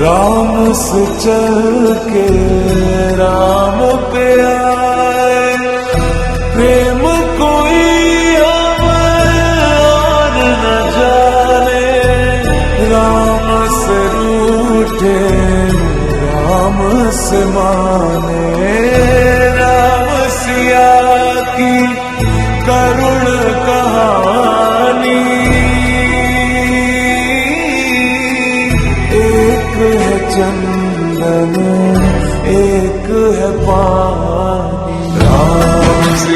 राम से चल के राम पे आए। प्रेम कोई और न जाने। राम से रूठे, राम से माने। राम सिया की करुण कहानी एक है चंदन एक है पानी। राम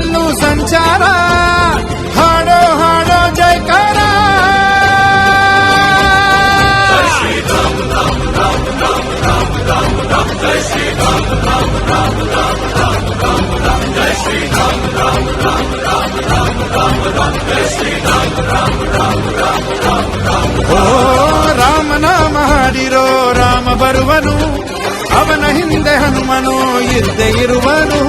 ಎಲ್ಲೆಲ್ಲೂ ಸಂಚಾರ ಹಾಡೋ ಹಾಡೋ ಜಯಕಾರ ಓ ರಾಮನಾಮ ಹಾಡಿರೋ ರಾಮ ಬರುವನು ಅವನ ಹಿಂದೆ ಹನುಮನು ಇದ್ದೆ ಇರುವನು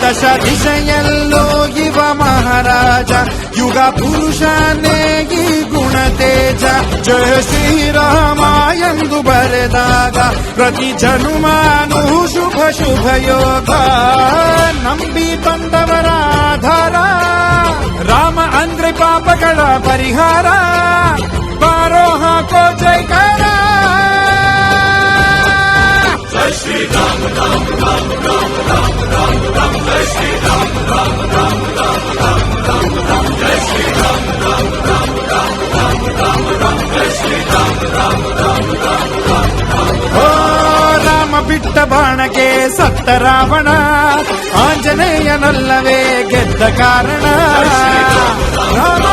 ಸೊತು ದಶ ದಿಶೆಯಲ್ಲೋ ಇವ ಮಹಾರಾಜ ಯುಗ ಪುರುಷನೇ ಈ ಗುಣ ತೇಜ ಜಯ ಶ್ರೀರಾಮ ಎಂದು ಬರೆದಾಗ ಪ್ರತಿ ಜನುಮಾನು ಶುಭ ಶುಭ ಯೋಗ ನಂಬಿ ಬಂದವರ ಆಧಾರ ರಾಮ ಅಂದ್ರೆ ಪಾಪಗಳ ಪರಿಹಾರ ಸತ್ತ ರಾವಣ ಆಂಜನೇಯನಲ್ಲವೇ ಗೆದ್ದ ಕಾರಣ ರಾಮ